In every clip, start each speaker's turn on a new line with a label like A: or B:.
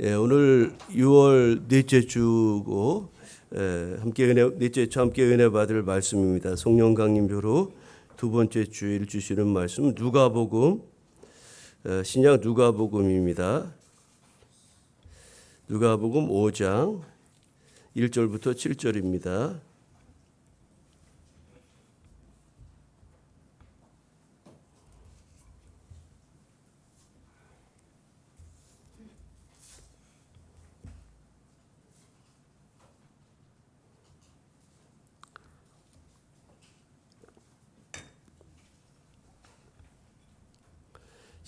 A: 예, 오늘 6월 넷째 주고 예, 함께 은혜 넷째 주 함께 은혜 받을 말씀입니다. 송영 강림교로 두 번째 주일 주시는 말씀 누가복음 예, 신약 누가복음입니다. 누가복음 5장 1절부터 7절입니다.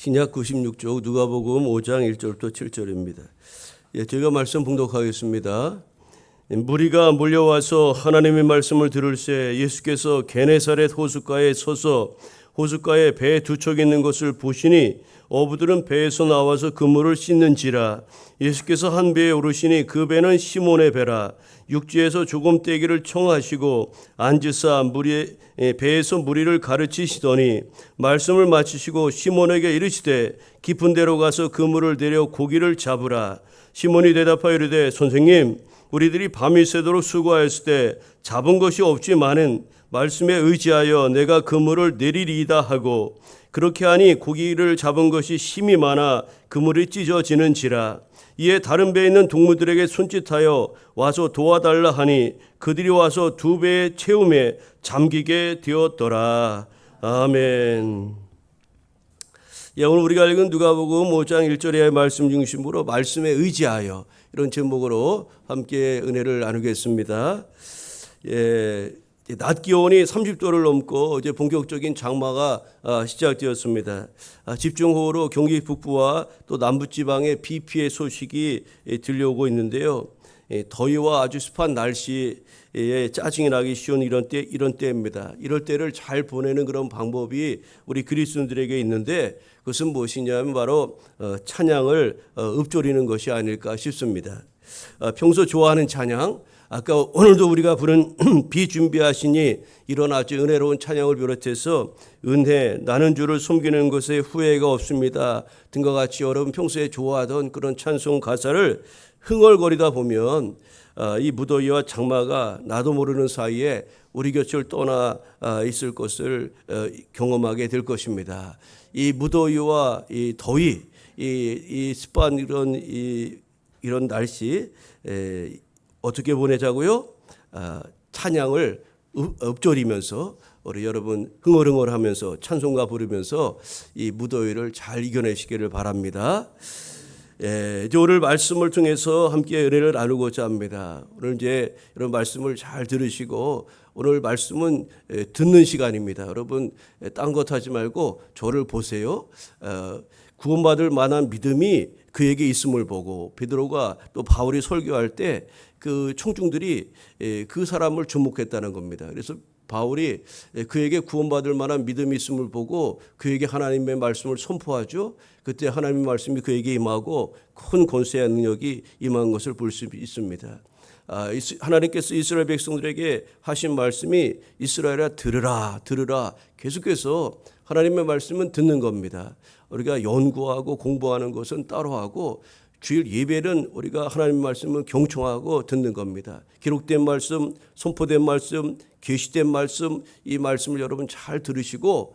A: 신약 96쪽 누가복음 5장 1절부터 7절입니다. 예, 제가 말씀 봉독하겠습니다. 무리가 몰려와서 하나님의 말씀을 들을 새 예수께서 게네사렛 호숫가에 서서 호숫가에 배 두 척 있는 것을 보시니 어부들은 배에서 나와서 그물을 씻는지라. 예수께서 한 배에 오르시니 그 배는 시몬의 배라. 육지에서 조금 떼기를 청하시고 앉으사 무리 배에서 무리를 가르치시더니 말씀을 마치시고 시몬에게 이르시되 깊은 데로 가서 그물을 내려 고기를 잡으라. 시몬이 대답하여 이르되 선생님 우리들이 밤이 새도록 수고하였을 때 잡은 것이 없지만은 말씀에 의지하여 내가 그물을 내리리이다 하고 그렇게 하니 고기를 잡은 것이 심이 많아 그물이 찢어지는지라 이에 다른 배에 있는 동무들에게 손짓하여 와서 도와달라 하니 그들이 와서 두 배의 채움에 잠기게 되었더라 아멘. 예, 오늘 우리가 읽은 누가복음 5장 1절의 말씀 중심으로 말씀에 의지하여 이런 제목으로 함께 은혜를 나누겠습니다. 예, 낮 기온이 30도를 넘고 이제 본격적인 장마가 아, 시작되었습니다. 아, 집중호우로 경기 북부와 또 남부 지방에 비 피해 소식이 예, 들려오고 있는데요. 예, 더위와 아주 습한 날씨에 짜증이 나기 쉬운 이런 때 이런 때입니다. 이럴 때를 잘 보내는 그런 방법이 우리 그리스도인들에게 있는데 그것은 무엇이냐면 바로 어, 찬양을 어, 읊조리는 것이 아닐까 싶습니다. 어, 평소 좋아하는 찬양 아까 오늘도 우리가 부른 비 준비하시니 이런 아주 은혜로운 찬양을 비롯해서 은혜 나는 주를 섬기는 것에 후회가 없습니다 등과 같이 여러분 평소에 좋아하던 그런 찬송 가사를 흥얼거리다 보면 이 무더위와 장마가 나도 모르는 사이에 우리 곁을 떠나 있을 것을 경험하게 될 것입니다. 이 무더위와 이 더위, 이, 이 습한 이런 이 이런 날씨 에, 어떻게 보내자고요? 아, 찬양을 읊조리면서 우리 여러분 흥얼흥얼 하면서 찬송가 부르면서 이 무더위를 잘 이겨내시기를 바랍니다. 예, 이제 오늘 말씀을 통해서 함께 은혜를 나누고자 합니다. 오늘 이제 이런 말씀을 잘 들으시고 오늘 말씀은 듣는 시간입니다. 여러분 딴 것 하지 말고 저를 보세요. 어, 구원받을 만한 믿음이 그에게 있음을 보고 베드로가 또 바울이 설교할 때 그 청중들이 그 사람을 주목했다는 겁니다. 그래서 바울이 그에게 구원받을 만한 믿음이 있음을 보고 그에게 하나님의 말씀을 선포하죠. 그때 하나님의 말씀이 그에게 임하고 큰 권세의 능력이 임한 것을 볼 수 있습니다. 아, 하나님께서 이스라엘 백성들에게 하신 말씀이 이스라엘아 들으라 들으라 계속해서 하나님의 말씀은 듣는 겁니다. 우리가 연구하고 공부하는 것은 따로 하고 주일 예배는 우리가 하나님 말씀을 경청하고 듣는 겁니다. 기록된 말씀, 선포된 말씀, 계시된 말씀 이 말씀을 여러분 잘 들으시고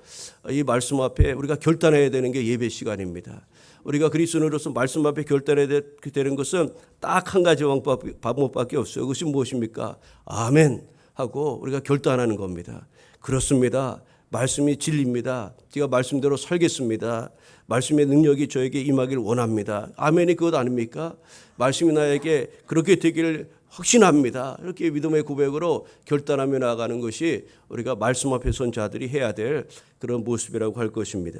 A: 이 말씀 앞에 우리가 결단해야 되는 게 예배 시간입니다. 우리가 그리스도인으로서 말씀 앞에 결단해야 되는 것은 딱 한 가지 방법밖에 없어요. 그것이 무엇입니까? 아멘 하고 우리가 결단하는 겁니다. 그렇습니다. 말씀이 진리입니다. 제가 말씀대로 살겠습니다. 말씀의 능력이 저에게 임하길 원합니다. 아멘이 그것 아닙니까? 말씀이 나에게 그렇게 되기를 확신합니다. 이렇게 믿음의 고백으로 결단하며 나가는 것이 우리가 말씀 앞에 선 자들이 해야 될 그런 모습이라고 할 것입니다.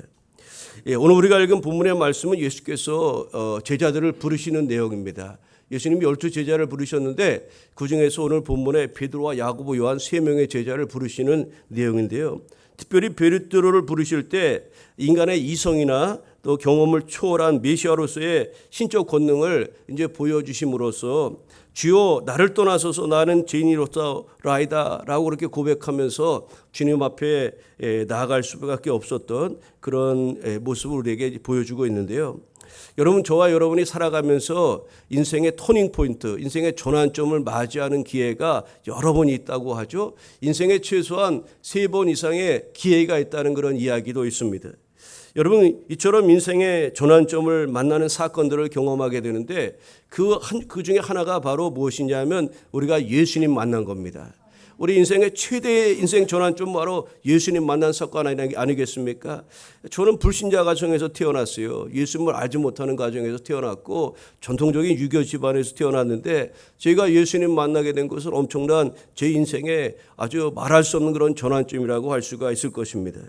A: 예, 오늘 우리가 읽은 본문의 말씀은 예수께서 어, 제자들을 부르시는 내용입니다. 예수님이 열두 제자를 부르셨는데 그 중에서 오늘 본문에 베드로와 야고보, 요한 세 명의 제자를 부르시는 내용인데요. 특별히 베르트로를 부르실 때 인간의 이성이나 또 경험을 초월한 메시아로서의 신적 권능을 이제 보여주심으로써 주여 나를 떠나서서 나는 죄인이로서 라이다라고 그렇게 고백하면서 주님 앞에 나아갈 수밖에 없었던 그런 모습을 우리에게 보여주고 있는데요. 여러분 저와 여러분이 살아가면서 인생의 터닝 포인트, 인생의 전환점을 맞이하는 기회가 여러 번 있다고 하죠. 인생에 최소한 세 번 이상의 기회가 있다는 그런 이야기도 있습니다. 여러분 이처럼 인생의 전환점을 만나는 사건들을 경험하게 되는데 그한그 중에 하나가 바로 무엇이냐면 우리가 예수님 만난 겁니다. 우리 인생의 최대의 인생 전환점 바로 예수님 만난 사건 아니- 아니겠습니까? 저는 불신자 가정에서 태어났어요. 예수님을 알지 못하는 가정에서 태어났고 전통적인 유교 집안에서 태어났는데 제가 예수님 만나게 된 것은 엄청난 제 인생의 아주 말할 수 없는 그런 전환점이라고 할 수가 있을 것입니다.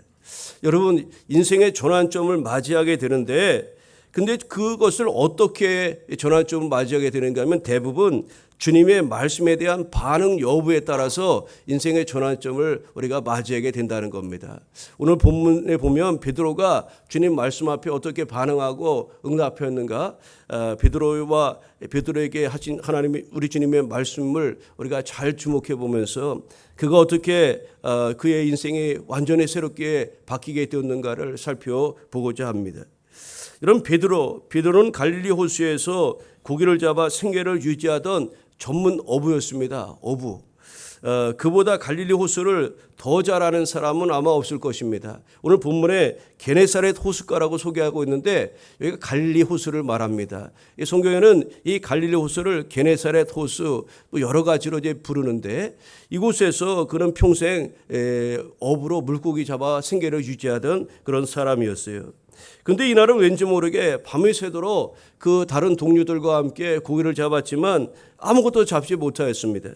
A: 여러분 인생의 전환점을 맞이하게 되는데 근데 그것을 어떻게 전환점을 맞이하게 되는가 하면 대부분 주님의 말씀에 대한 반응 여부에 따라서 인생의 전환점을 우리가 맞이하게 된다는 겁니다. 오늘 본문에 보면 베드로가 주님 말씀 앞에 어떻게 반응하고 응답했는가? 아, 베드로와 베드로에게 하신 하나님의 우리 주님의 말씀을 우리가 잘 주목해 보면서 그가 어떻게 어, 그의 인생이 완전히 새롭게 바뀌게 되었는가를 살펴보고자 합니다. 여러분 베드로 베드로는 갈릴리 호수에서 고기를 잡아 생계를 유지하던 전문 어부였습니다. 어부. 어, 그보다 갈릴리 호수를 더 잘 아는 사람은 아마 없을 것입니다. 오늘 본문에 게네사렛 호숫가라고 소개하고 있는데 여기가 갈릴리 호수를 말합니다. 이 성경에는 이 갈릴리 호수를 게네사렛 호수 또 여러 가지로 이제 부르는데 이곳에서 그는 평생 에, 어부로 물고기 잡아 생계를 유지하던 그런 사람이었어요. 근데 이날은 왠지 모르게 밤이 새도록 그 다른 동료들과 함께 고기를 잡았지만 아무것도 잡지 못하였습니다.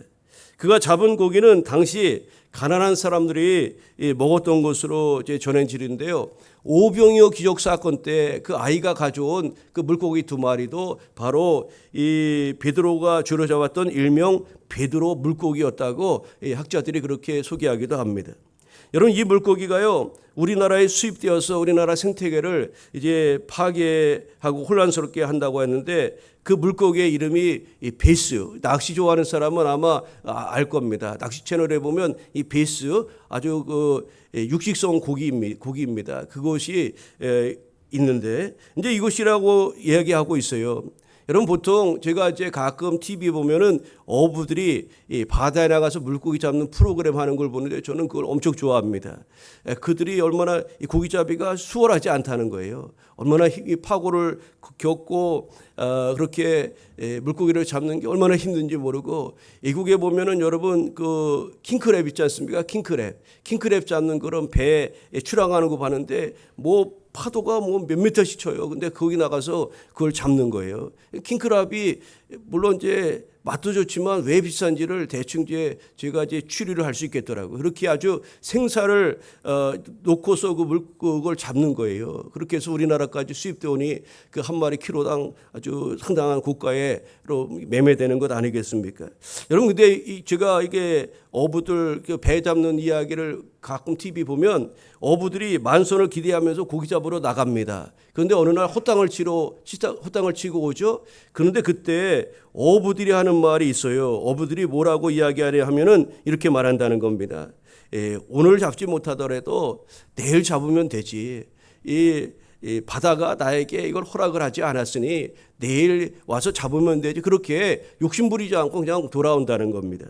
A: 그가 잡은 고기는 당시 가난한 사람들이 이 먹었던 것으로 전해지는데요. 오병이어 기적 사건 때 그 아이가 가져온 그 물고기 두 마리도 바로 이 베드로가 주로 잡았던 일명 베드로 물고기였다고 이 학자들이 그렇게 소개하기도 합니다. 여러분 이 물고기가요 우리나라에 수입되어서 우리나라 생태계를 이제 파괴하고 혼란스럽게 한다고 했는데 그 물고기의 이름이 이 베스 낚시 좋아하는 사람은 아마 아- 알 겁니다. 낚시 채널에 보면 이 베스 아주 그 예, 육식성 고기입니다. 고기입니다. 그것이 에, 있는데 이제 이것이라고 이야기하고 있어요. 여러분 보통 제가 이제 가끔 TV 보면은 어부들이 이 바다에 나가서 물고기 잡는 프로그램 하는 걸 보는데 저는 그걸 엄청 좋아합니다. 에, 그들이 얼마나 이 고기잡이가 수월하지 않다는 거예요. 얼마나 히- 이 파고를 겪고 어, 그렇게 에, 물고기를 잡는 게 얼마나 힘든지 모르고 이국에 보면은 여러분 그 킹크랩 있지 않습니까? 킹크랩, 킹크랩 잡는 그런 배에 출항하는 거 봤는데 뭐 파도가 뭐 몇 미터씩 쳐요. 근데 거기 나가서 그걸 잡는 거예요. 킹크랍이 물론 이제 맛도 좋지만 왜 비싼지를 대충 이제 제가 이제 추리를 할 수 있겠더라고요. 그렇게 아주 생사를 어, 놓고서 그 물고기를 잡는 거예요. 그렇게 해서 우리나라까지 수입돼 오니 그 한 마리 키로당 아주 상당한 고가로 매매되는 것 아니겠습니까? 여러분 근데 이 제가 이게 어부들 그배 잡는 이야기를 가끔 TV 보면 어부들이 만선을 기대하면서 고기 잡으러 나갑니다. 그런데 어느 날 호땅을 치러 호땅을 치고 오죠. 그런데 그때 어부들이 하는 말이 있어요. 어부들이 뭐라고 이야기하려 하면은 이렇게 말한다는 겁니다. 예, 오늘 잡지 못하더라도 내일 잡으면 되지. 이, 이 바다가 나에게 이걸 허락을 하지 않았으니 내일 와서 잡으면 되지. 그렇게 욕심 부리지 않고 그냥 돌아온다는 겁니다.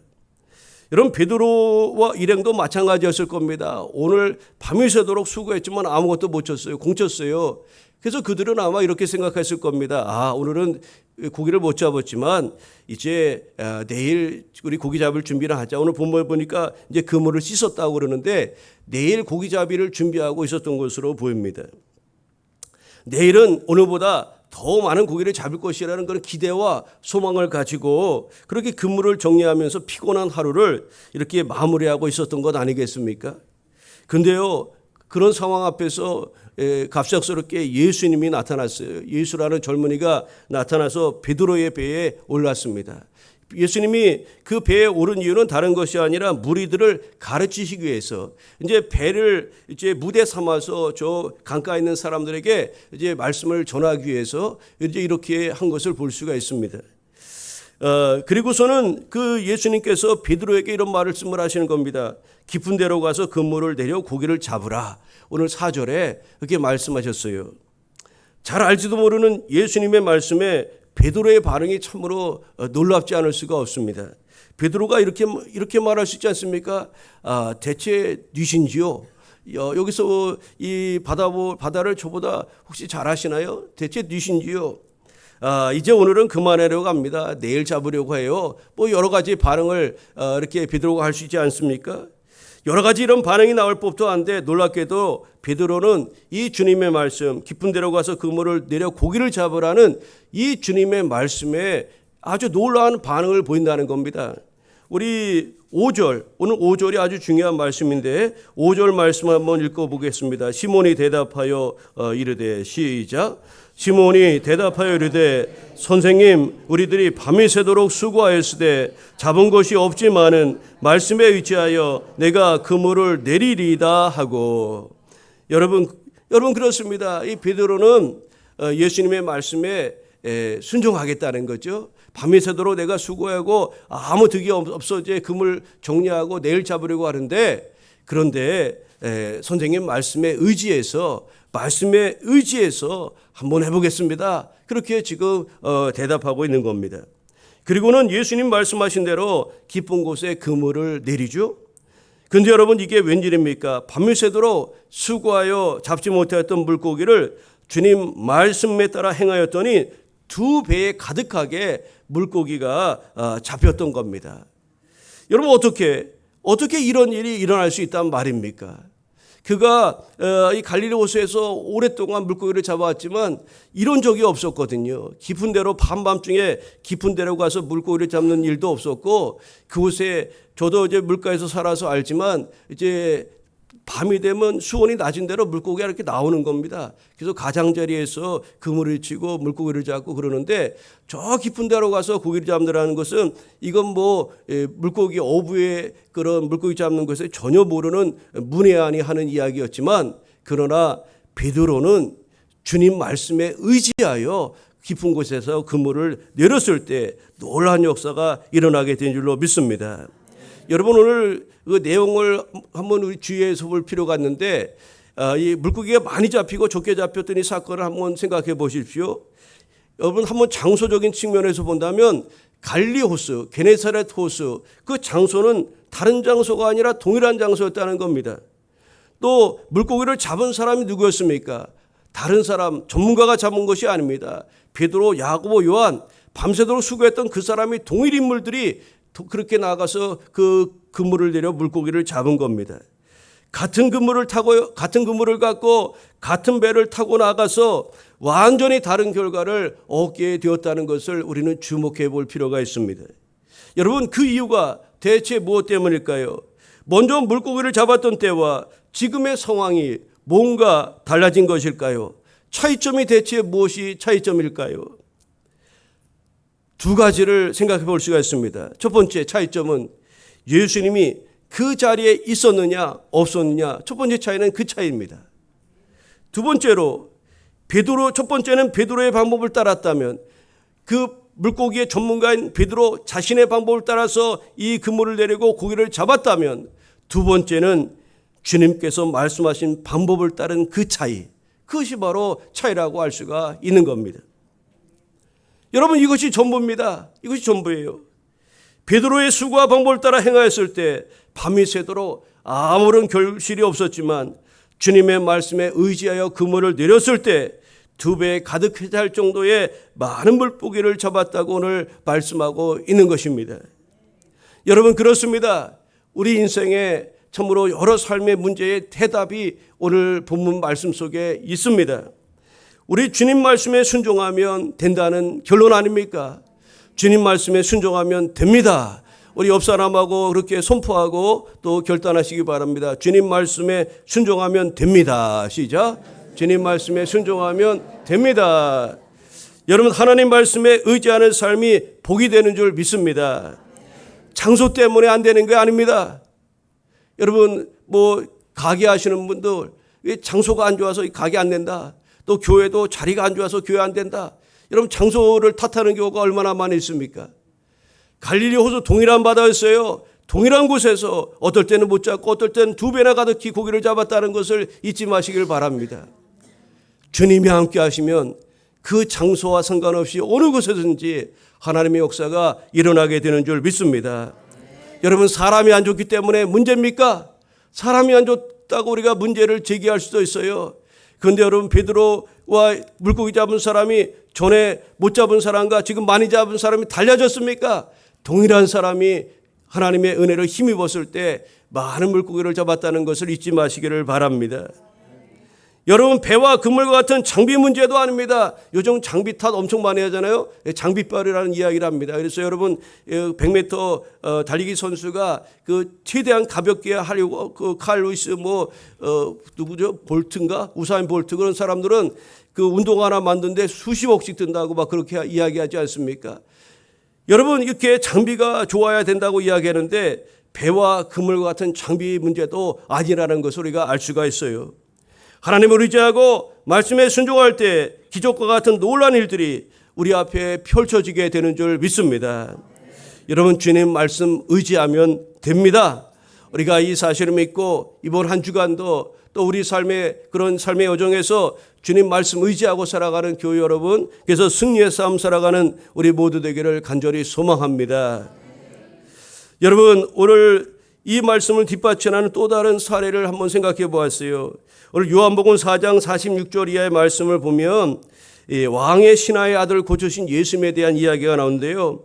A: 여러분 베드로와 일행도 마찬가지였을 겁니다. 오늘 밤이 새도록 수고했지만 아무것도 못 쳤어요. 공쳤어요. 그래서 그들은 아마 이렇게 생각했을 겁니다. 아 오늘은 고기를 못 잡았지만 이제 아, 내일 우리 고기 잡을 준비를 하자. 오늘 본문에 보니까 이제 그물을 씻었다고 그러는데 내일 고기 잡이를 준비하고 있었던 것으로 보입니다. 내일은 오늘보다 더 많은 고기를 잡을 것이라는 그런 기대와 소망을 가지고 그렇게 근무를 정리하면서 피곤한 하루를 이렇게 마무리하고 있었던 것 아니겠습니까? 근데요, 그런 상황 앞에서 에, 갑작스럽게 예수님이 나타났어요. 예수라는 젊은이가 나타나서 베드로의 배에 올랐습니다. 예수님이 그 배에 오른 이유는 다른 것이 아니라 무리들을 가르치시기 위해서 이제 배를 이제 무대 삼아서 저 강가에 있는 사람들에게 이제 말씀을 전하기 위해서 이제 이렇게 한 것을 볼 수가 있습니다. 어, 그리고서는 그 예수님께서 베드로에게 이런 말씀을 하시는 겁니다. 깊은 데로 가서 그물을 내려 고기를 잡으라. 오늘 4절에 그렇게 말씀하셨어요. 잘 알지도 모르는 예수님의 말씀에 베드로의 반응이 참으로 어, 놀랍지 않을 수가 없습니다. 베드로가 이렇게 이렇게 말할 수 있지 않습니까? 아, 대체 뉘신지요? 여- 여기서 이 바다 바다를 저보다 혹시 잘 아시나요? 대체 뉘신지요? 아, 이제 오늘은 그만하려고 합니다. 내일 잡으려고 해요. 뭐 여러 가지 반응을 어, 이렇게 베드로가 할 수 있지 않습니까? 여러 가지 이런 반응이 나올 법도 한데 놀랍게도 베드로는 이 주님의 말씀 깊은 데로 가서 그물을 내려 고기를 잡으라는 이 주님의 말씀에 아주 놀라운 반응을 보인다는 겁니다. 우리 5절 오늘 5절이 아주 중요한 말씀인데 5절 말씀 한번 읽어 보겠습니다. 시몬이 대답하여 어, 이르되 시작 시몬이 대답하여 이르되 선생님 우리들이 밤이 새도록 수고하였으되 잡은 것이 없지만은 말씀에 의지하여 내가 그물을 내리리다 하고 여러분 여러분 그렇습니다. 이 베드로는 어, 예수님의 말씀에 에, 순종하겠다는 거죠. 밤이 새도록 내가 수고하고 아무 득이 없- 없어 이제 그물 정리하고 내일 잡으려고 하는데 그런데 에, 선생님 말씀에 의지해서 말씀에 의지해서 한번 해보겠습니다. 그렇게 지금 어, 대답하고 있는 겁니다. 그리고는 예수님 말씀하신 대로 깊은 곳에 그물을 내리죠. 근데 여러분 이게 웬일입니까? 밤이 새도록 수고하여 잡지 못했던 물고기를 주님 말씀에 따라 행하였더니 두 배에 가득하게 물고기가 아, 잡혔던 겁니다. 여러분 어떻게 어떻게 이런 일이 일어날 수 있단 말입니까? 그가 어, 이 갈릴리 호수에서 오랫동안 물고기를 잡아왔지만 이런 적이 없었거든요. 깊은 데로 밤밤중에 깊은 데로 가서 물고기를 잡는 일도 없었고 그곳에 저도 이제 물가에서 살아서 알지만 이제 밤이 되면 수온이 낮은 대로 물고기가 이렇게 나오는 겁니다. 그래서 가장자리에서 그물을 치고 물고기를 잡고 그러는데 저 깊은 데로 가서 고기를 잡는다는 것은 이건 뭐 예, 물고기 어부의 그런 물고기 잡는 것에 전혀 모르는 문외한이 하는 이야기였지만 그러나 베드로는 주님 말씀에 의지하여 깊은 곳에서 그물을 내렸을 때 놀라운 역사가 일어나게 된 줄로 믿습니다. 여러분 오늘 그 내용을 한번 우리 주의해서 볼 필요가 있는데 아, 이 물고기가 많이 잡히고 적게 잡혔던 이 사건을 한번 생각해 보십시오. 여러분 한번 장소적인 측면에서 본다면 갈리 호수, 게네사렛 호수 그 장소는 다른 장소가 아니라 동일한 장소였다는 겁니다. 또 물고기를 잡은 사람이 누구였습니까? 다른 사람 전문가가 잡은 것이 아닙니다. 베드로, 야고보, 요한 밤새도록 수고했던 그 사람이 동일 인물들이 도- 그렇게 나가서 그 그물을 내려 물고기를 잡은 겁니다. 같은 그물을 타고 같은 그물을 갖고 같은 배를 타고 나가서 완전히 다른 결과를 얻게 되었다는 것을 우리는 주목해 볼 필요가 있습니다. 여러분 그 이유가 대체 무엇 때문일까요? 먼저 물고기를 잡았던 때와 지금의 상황이 뭔가 달라진 것일까요? 차이점이 대체 무엇이 차이점일까요? 두 가지를 생각해 볼 수가 있습니다. 첫 번째 차이점은 예수님이 그 자리에 있었느냐 없었느냐 첫 번째 차이는 그 차이입니다. 두 번째로 베드로 첫 번째는 베드로의 방법을 따랐다면 그 물고기의 전문가인 베드로 자신의 방법을 따라서 이 그물을 내리고 고기를 잡았다면 두 번째는 주님께서 말씀하신 방법을 따른 그 차이 그것이 바로 차이라고 할 수가 있는 겁니다. 여러분 이것이 전부입니다. 이것이 전부예요. 베드로의 수고와 방법을 따라 행하였을 때 밤이 새도록 아무런 결실이 없었지만 주님의 말씀에 의지하여 그물을 내렸을 때 두 배에 가득 할 정도의 많은 물고기를 잡았다고 오늘 말씀하고 있는 것입니다. 여러분 그렇습니다. 우리 인생에 참으로 여러 삶의 문제의 대답이 오늘 본문 말씀 속에 있습니다. 우리 주님 말씀에 순종하면 된다는 결론 아닙니까? 주님 말씀에 순종하면 됩니다. 우리 옆 사람하고 그렇게 선포하고 또 결단하시기 바랍니다. 주님 말씀에 순종하면 됩니다. 시작. 주님 말씀에 순종하면 됩니다. 여러분 하나님 말씀에 의지하는 삶이 복이 되는 줄 믿습니다. 장소 때문에 안 되는 게 아닙니다. 여러분 뭐 가게 하시는 분들 이 장소가 안 좋아서 이 가게 안 된다. 또 교회도 자리가 안 좋아서 교회 안 된다. 여러분 장소를 탓하는 경우가 얼마나 많이 있습니까? 갈릴리 호수 동일한 바다였어요. 동일한 곳에서 어떨 때는 못 잡고 어떨 때는 두 배나 가득히 고기를 잡았다는 것을 잊지 마시길 바랍니다. 주님이 함께 하시면 그 장소와 상관없이 어느 곳에든지 하나님의 역사가 일어나게 되는 줄 믿습니다. 여러분 사람이 안 좋기 때문에 문제입니까? 사람이 안 좋다고 우리가 문제를 제기할 수도 있어요. 그런데 여러분 베드로와 물고기 잡은 사람이 전에 못 잡은 사람과 지금 많이 잡은 사람이 달라졌습니까? 동일한 사람이 하나님의 은혜를 힘입었을 때 많은 물고기를 잡았다는 것을 잊지 마시기를 바랍니다. 여러분 배와 그물과 같은 장비 문제도 아닙니다. 요즘 장비 탓 엄청 많이 하잖아요. 장비빨이라는 이야기를 합니다. 그래서 여러분 100m 어, 달리기 선수가 그 최대한 가볍게 하려고 그칼 루이스 뭐 어, 누구죠 볼트인가 우사인 볼트 그런 사람들은 그 운동 하나 만드는데 수십억씩 든다고 막 그렇게 이야기하지 않습니까? 여러분 이렇게 장비가 좋아야 된다고 이야기하는데 배와 그물과 같은 장비 문제도 아니라는 것을 우리가 알 수가 있어요. 하나님을 의지하고 말씀에 순종할 때 기적과 같은 놀란 일들이 우리 앞에 펼쳐지게 되는 줄 믿습니다. 여러분 주님 말씀 의지하면 됩니다. 우리가 이 사실을 믿고 이번 한 주간도 또 우리 삶의 그런 삶의 여정에서 주님 말씀 의지하고 살아가는 교회 여러분, 그래서 승리의 삶 살아가는 우리 모두 되기를 간절히 소망합니다. 여러분 오늘 이 말씀을 뒷받침하는 또 다른 사례를 한번 생각해 보았어요. 오늘 요한복음 4장 46절 이하의 말씀을 보면 왕의 신하의 아들 고쳐신 예수님에 대한 이야기가 나오는데요.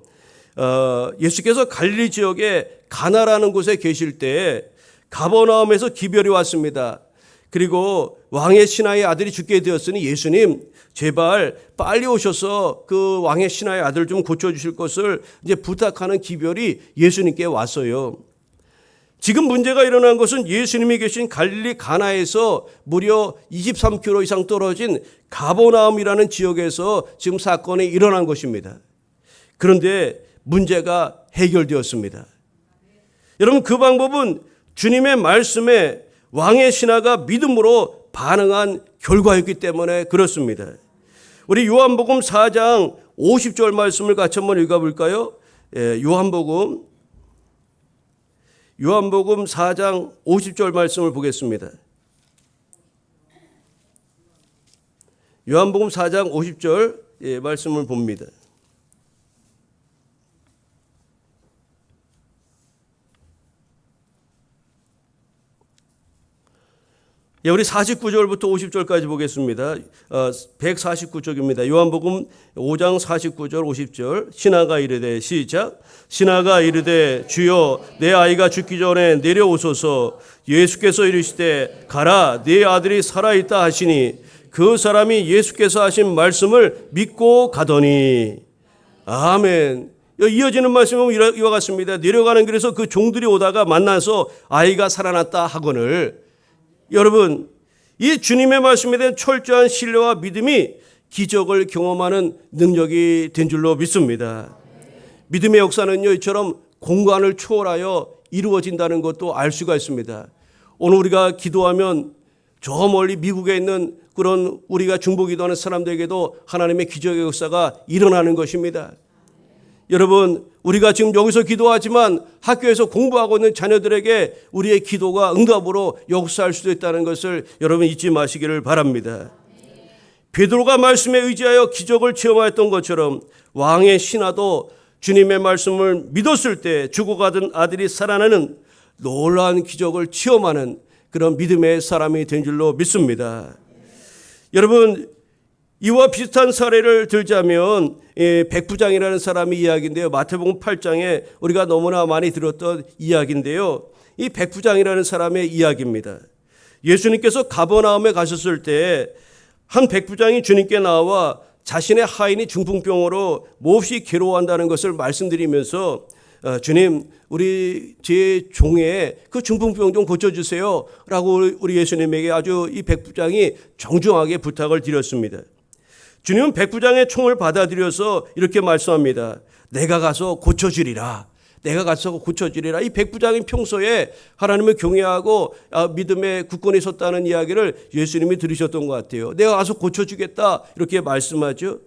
A: 어, 예수께서 갈릴리 지역에 가나라는 곳에 계실 때 가버나움에서 기별이 왔습니다. 그리고 왕의 신하의 아들이 죽게 되었으니 예수님 제발 빨리 오셔서 그 왕의 신하의 아들 좀 고쳐 주실 것을 이제 부탁하는 기별이 예수님께 왔어요. 지금 문제가 일어난 것은 예수님이 계신 갈릴리 가나에서 무려 23km 이상 떨어진 가보나움이라는 지역에서 지금 사건이 일어난 것입니다. 그런데 문제가 해결되었습니다. 여러분 그 방법은 주님의 말씀에 왕의 신하가 믿음으로 반응한 결과였기 때문에 그렇습니다. 우리 요한복음 4장 50절 말씀을 같이 한번 읽어볼까요? 예, 요한복음 요한복음 4장 50절 말씀을 보겠습니다. 요한복음 4장 50절 예, 말씀을 봅니다. 예, 우리 49절부터 50절까지 보겠습니다. 어, 149쪽입니다. 요한복음 5장 49절 50절 신하가 이르되 시작 신하가 이르되 주여 내 아이가 죽기 전에 내려오소서 예수께서 이르시되 가라 네 아들이 살아 있다 하시니 그 사람이 예수께서 하신 말씀을 믿고 가더니 아멘 이어지는 말씀은 이와 같습니다. 내려가는 길에서 그 종들이 오다가 만나서 아이가 살아났다 하거늘 여러분, 이 주님의 말씀에 대한 철저한 신뢰와 믿음이 기적을 경험하는 능력이 된 줄로 믿습니다. 믿음의 역사는요, 이처럼 공간을 초월하여 이루어진다는 것도 알 수가 있습니다. 오늘 우리가 기도하면 저 멀리 미국에 있는 그런 우리가 중보 기도하는 사람들에게도 하나님의 기적의 역사가 일어나는 것입니다. 여러분, 우리가 지금 여기서 기도하지만 학교에서 공부하고 있는 자녀들에게 우리의 기도가 응답으로 역사할 수도 있다는 것을 여러분 잊지 마시기를 바랍니다. 베드로가 말씀에 의지하여 기적을 체험하였던 것처럼 왕의 신하도 주님의 말씀을 믿었을 때 죽어가던 아들이 살아나는 놀라운 기적을 체험하는 그런 믿음의 사람이 된 줄로 믿습니다. 여러분 이와 비슷한 사례를 들자면 백부장이라는 사람의 이야기인데요. 마태복음 8장에 우리가 너무나 많이 들었던 이야기인데요. 이 백부장이라는 사람의 이야기입니다. 예수님께서 가버나움에 가셨을 때 한 백부장이 주님께 나와 자신의 하인이 중풍병으로 몹시 괴로워한다는 것을 말씀드리면서 어, 주님 우리 제 종의 그 중풍병 좀 고쳐주세요 라고 우리 예수님에게 아주 이 백부장이 정중하게 부탁을 드렸습니다. 주님은 백부장의 총을 받아들여서 이렇게 말씀합니다. 내가 가서 고쳐주리라. 내가 가서 고쳐주리라. 이 백부장이 평소에 하나님을 경외하고 아, 믿음의 굳건히 섰다는 이야기를 예수님이 들으셨던 것 같아요. 내가 가서 고쳐주겠다. 이렇게 말씀하죠.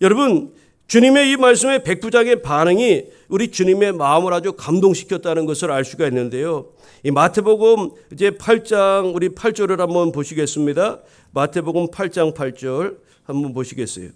A: 여러분, 주님의 이 말씀에 백부장의 반응이 우리 주님의 마음을 아주 감동시켰다는 것을 알 수가 있는데요. 이 마태복음 이제 8장 우리 8절을 한번 보시겠습니다. 마태복음 8장 8절 한번 보시겠어요.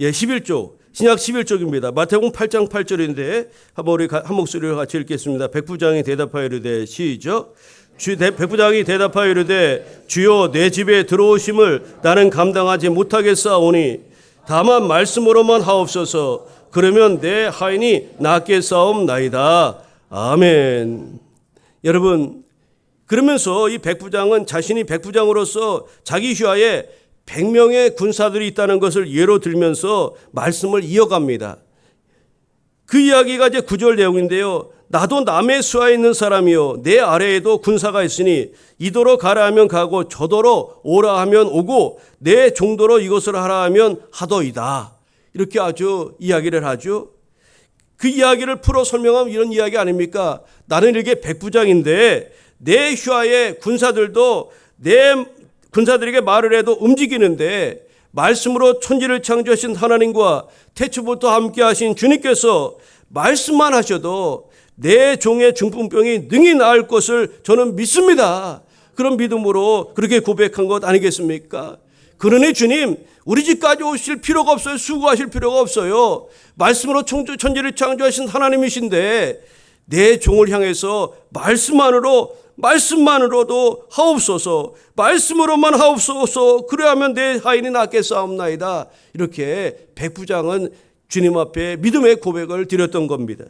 A: 예, 11조. 신약 11쪽입니다. 마태복음 8장 8절인데 한번 우리 한 목소리로 같이 읽겠습니다. 백부장이 대답하여 이르되 시죠. 주 대, 백부장이 대답하여 이르되 주여 내 집에 들어오심을 나는 감당하지 못하겠사오니 다만 말씀으로만 하옵소서 그러면 내 하인이 낫게 싸움나이다. 아멘. 여러분 그러면서 이 백부장은 자신이 백부장으로서 자기 휘하에 100명의 군사들이 있다는 것을 예로 들면서 말씀을 이어갑니다. 그 이야기가 이제 구절 내용인데요. 나도 남의 수하에 있는 사람이요. 내 아래에도 군사가 있으니 이도로 가라 하면 가고 저도로 오라 하면 오고 내 종도로 이것을 하라 하면 하더이다. 이렇게 아주 이야기를 하죠. 그 이야기를 풀어 설명하면 이런 이야기 아닙니까? 나는 이게 백부장인데 내 휘하의 군사들도 내 군사들에게 말을 해도 움직이는데 말씀으로 천지를 창조하신 하나님과 태초부터 함께 하신 주님께서 말씀만 하셔도 내 종의 중풍병이 능히 나을 것을 저는 믿습니다. 그런 믿음으로 그렇게 고백한 것 아니겠습니까? 그러니 주님, 우리 집까지 오실 필요가 없어요. 수고하실 필요가 없어요. 말씀으로 천지를 창조하신 하나님이신데 내 종을 향해서 말씀만으로 말씀만으로도 하옵소서. 말씀으로만 하옵소서. 그래야면 내 하인이 낫게 싸움나이다. 이렇게 백부장은 주님 앞에 믿음의 고백을 드렸던 겁니다.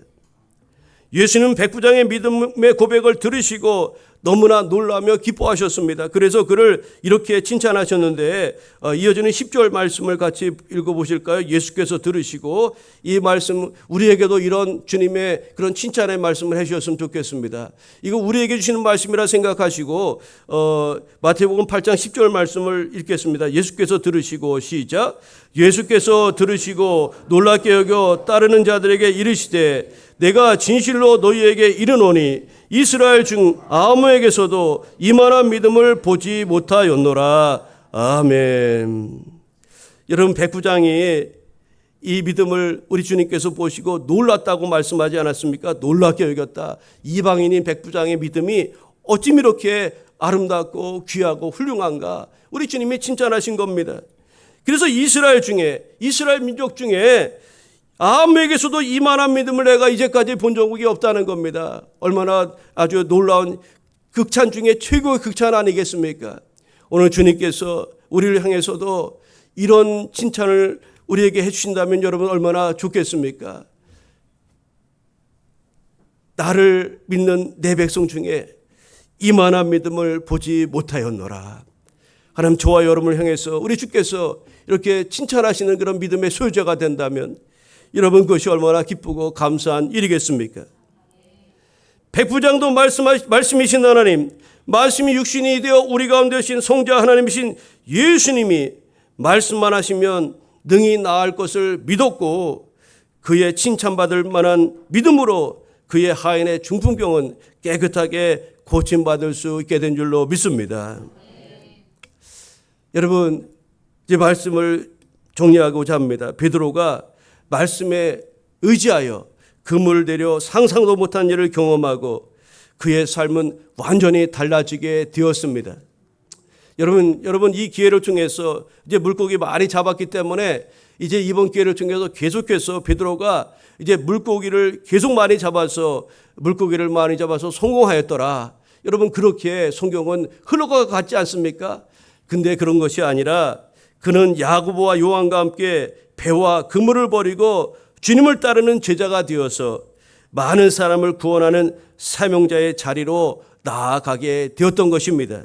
A: 예수는 백부장의 믿음의 고백을 들으시고 너무나 놀라며 기뻐하셨습니다. 그래서 그를 이렇게 칭찬하셨는데 어, 이어지는 10절 말씀을 같이 읽어보실까요? 예수께서 들으시고 이 말씀 우리에게도 이런 주님의 그런 칭찬의 말씀을 해주셨으면 좋겠습니다. 이거 우리에게 주시는 말씀이라 생각하시고 어, 마태복음 8장 10절 말씀을 읽겠습니다. 예수께서 들으시고 시작 예수께서 들으시고 놀랍게 여겨 따르는 자들에게 이르시되 내가 진실로 너희에게 이르노니 이스라엘 중 아무에게서도 이만한 믿음을 보지 못하였노라. 아멘. 여러분 백부장이 이 믿음을 우리 주님께서 보시고 놀랐다고 말씀하지 않았습니까? 놀랍게 여겼다. 이방인인 백부장의 믿음이 어쩜 이렇게 아름답고 귀하고 훌륭한가? 우리 주님이 칭찬하신 겁니다. 그래서 이스라엘 중에 이스라엘 민족 중에 아무에게서도 이만한 믿음을 내가 이제까지 본 적이 없다는 겁니다. 얼마나 아주 놀라운 극찬 중에 최고의 극찬 아니겠습니까? 오늘 주님께서 우리를 향해서도 이런 칭찬을 우리에게 해주신다면 여러분 얼마나 좋겠습니까? 나를 믿는 내 백성 중에 이만한 믿음을 보지 못하였노라. 하나님 저와 여러분을 향해서 우리 주께서 이렇게 칭찬하시는 그런 믿음의 소유자가 된다면 여러분 그것이 얼마나 기쁘고 감사한 일이겠습니까? 백부장도 말씀하, 말씀이신 하나님, 말씀이 육신이 되어 우리 가운데 오신 성자 하나님이신 예수님이 말씀만 하시면 능히 나을 것을 믿었고 그의 칭찬받을 만한 믿음으로 그의 하인의 중풍병은 깨끗하게 고침받을 수 있게 된 줄로 믿습니다. 여러분, 이 말씀을 정리하고자 합니다. 베드로가 말씀에 의지하여 그물을 내려 상상도 못한 일을 경험하고 그의 삶은 완전히 달라지게 되었습니다. 여러분, 여러분 이 기회를 통해서 이제 물고기 많이 잡았기 때문에 이제 이번 기회를 통해서 계속해서 베드로가 이제 물고기를 계속 많이 잡아서 물고기를 많이 잡아서 성공하였더라. 여러분 그렇게 성경은 흘러가 갔지 않습니까? 근데 그런 것이 아니라 그는 야고보와 요한과 함께 배와 그물을 버리고 주님을 따르는 제자가 되어서 많은 사람을 구원하는 사명자의 자리로 나아가게 되었던 것입니다.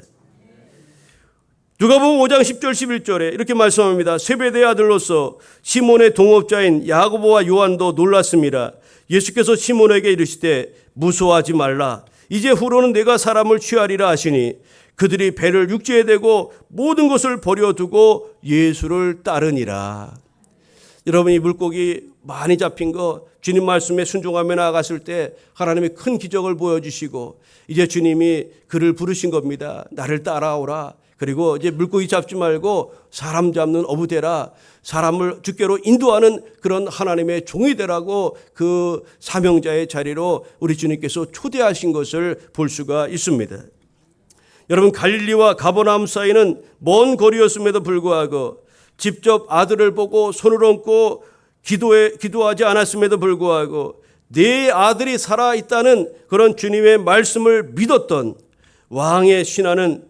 A: 누가 보면 5장 10절 11절에 이렇게 말씀합니다. 세배대 아들로서 시몬의 동업자인 야고보와 요한도 놀랐습니다. 예수께서 시몬에게 이르시되 무서워하지 말라. 이제 후로는 내가 사람을 취하리라 하시니 그들이 배를 육지에 대고 모든 것을 버려두고 예수를 따르니라. 여러분 이 물고기 많이 잡힌 거 주님 말씀에 순종하며 나아갔을 때 하나님이 큰 기적을 보여주시고 이제 주님이 그를 부르신 겁니다. 나를 따라오라. 그리고 이제 물고기 잡지 말고 사람 잡는 어부 되라. 사람을 주께로 인도하는 그런 하나님의 종이 되라고 그 사명자의 자리로 우리 주님께서 초대하신 것을 볼 수가 있습니다. 여러분 갈릴리와 가버나움 사이는 먼 거리였음에도 불구하고 직접 아들을 보고 손을 얹고 기도에 기도하지 않았음에도 불구하고 내 아들이 살아 있다는 그런 주님의 말씀을 믿었던 왕의 신하는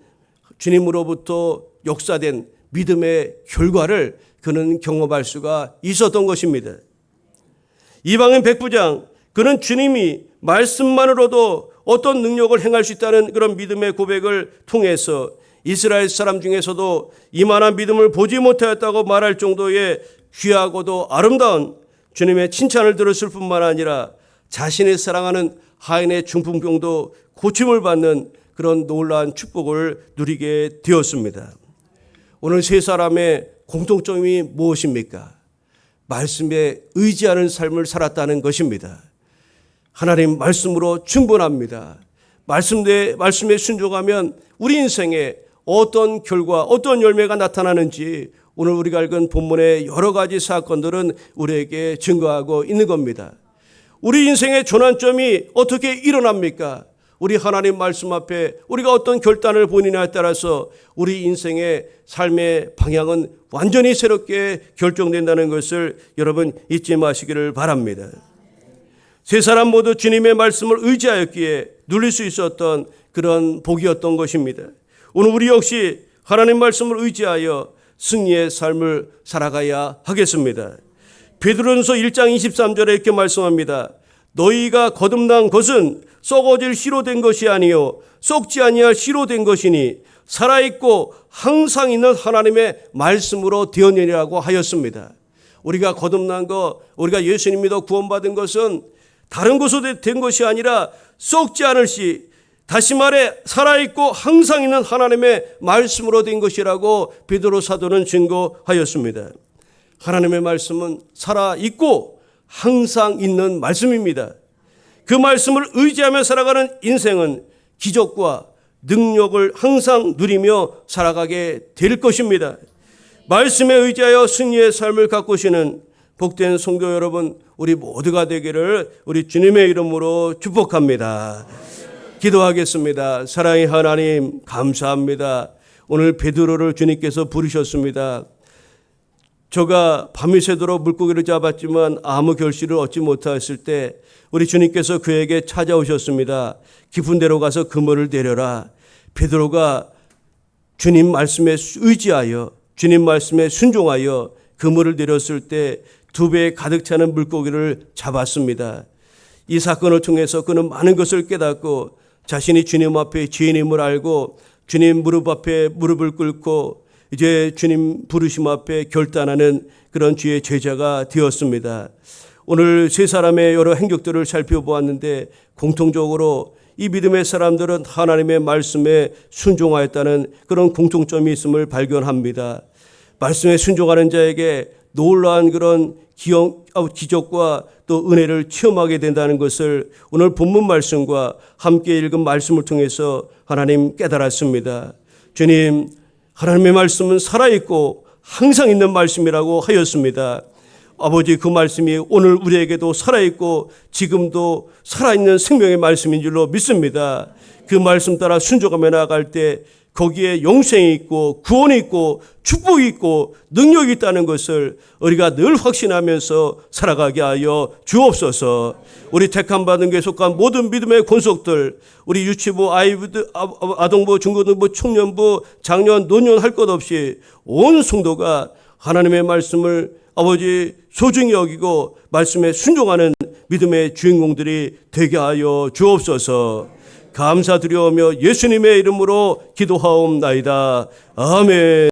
A: 주님으로부터 역사된 믿음의 결과를 그는 경험할 수가 있었던 것입니다. 이방인 백부장 그는 주님이 말씀만으로도 어떤 능력을 행할 수 있다는 그런 믿음의 고백을 통해서 이스라엘 사람 중에서도 이만한 믿음을 보지 못하였다고 말할 정도의 귀하고도 아름다운 주님의 칭찬을 들었을 뿐만 아니라 자신의 사랑하는 하인의 중풍병도 고침을 받는 그런 놀라운 축복을 누리게 되었습니다. 오늘 세 사람의 공통점이 무엇입니까? 말씀에 의지하는 삶을 살았다는 것입니다. 하나님 말씀으로 충분합니다. 말씀 내 말씀에 순종하면 우리 인생에 어떤 결과, 어떤 열매가 나타나는지 오늘 우리가 읽은 본문의 여러 가지 사건들은 우리에게 증거하고 있는 겁니다. 우리 인생의 전환점이 어떻게 일어납니까? 우리 하나님 말씀 앞에 우리가 어떤 결단을 본이냐에 따라서 우리 인생의 삶의 방향은 완전히 새롭게 결정된다는 것을 여러분 잊지 마시기를 바랍니다. 세 사람 모두 주님의 말씀을 의지하였기에 누릴 수 있었던 그런 복이었던 것입니다. 오늘 우리 역시 하나님 말씀을 의지하여 승리의 삶을 살아가야 하겠습니다. 베드로전서 1장 23절에 이렇게 말씀합니다. 너희가 거듭난 것은 썩어질 씨로 된 것이 아니요 썩지 아니할 씨로 된 것이니 살아 있고 항상 있는 하나님의 말씀으로 되었느니라고 하였습니다. 우리가 거듭난 것, 우리가 예수님 믿어 구원받은 것은 다른 것으로 된 것이 아니라 썩지 않을 씨, 다시 말해 살아있고 항상 있는 하나님의 말씀으로 된 것이라고 베드로 사도는 증거하였습니다. 하나님의 말씀은 살아있고 항상 있는 말씀입니다. 그 말씀을 의지하며 살아가는 인생은 기적과 능력을 항상 누리며 살아가게 될 것입니다. 말씀에 의지하여 승리의 삶을 가꾸시는 복된 성도 여러분, 우리 모두가 되기를 우리 주님의 이름으로 축복합니다. 기도하겠습니다. 사랑의 하나님, 감사합니다. 오늘 베드로를 주님께서 부르셨습니다. 저가 밤이 새도록 물고기를 잡았지만 아무 결실을 얻지 못하였을 때 우리 주님께서 그에게 찾아오셨습니다. 깊은 데로 가서 그물을 내려라. 베드로가 주님 말씀에 의지하여 주님 말씀에 순종하여 그물을 내렸을 때 두 배에 가득 차는 물고기를 잡았습니다. 이 사건을 통해서 그는 많은 것을 깨닫고 자신이 주님 앞에 죄인임을 알고 주님 무릎 앞에 무릎을 꿇고 이제 주님 부르심 앞에 결단하는 그런 주의 제자가 되었습니다. 오늘 세 사람의 여러 행적들을 살펴보았는데 공통적으로 이 믿음의 사람들은 하나님의 말씀에 순종하였다는 그런 공통점이 있음을 발견합니다. 말씀에 순종하는 자에게 놀라운 그런 기억, 기적과 또 은혜를 체험하게 된다는 것을 오늘 본문 말씀과 함께 읽은 말씀을 통해서 하나님 깨달았습니다. 주님, 하나님의 말씀은 살아있고 항상 있는 말씀이라고 하였습니다. 아버지 그 말씀이 오늘 우리에게도 살아있고 지금도 살아있는 생명의 말씀인 줄로 믿습니다. 그 말씀 따라 순종하며 나아갈 때 거기에 영생이 있고 구원이 있고 축복이 있고 능력이 있다는 것을 우리가 늘 확신하면서 살아가게 하여 주옵소서. 우리 택함 받은 게 속한 모든 믿음의 권속들, 우리 유치부, 아이부드, 아동부, 중고등부, 청년부, 장년, 노년 할 것 없이 온 성도가 하나님의 말씀을 아버지 소중히 여기고 말씀에 순종하는 믿음의 주인공들이 되게 하여 주옵소서. 감사드려오며 예수님의 이름으로 기도하옵나이다. 아멘.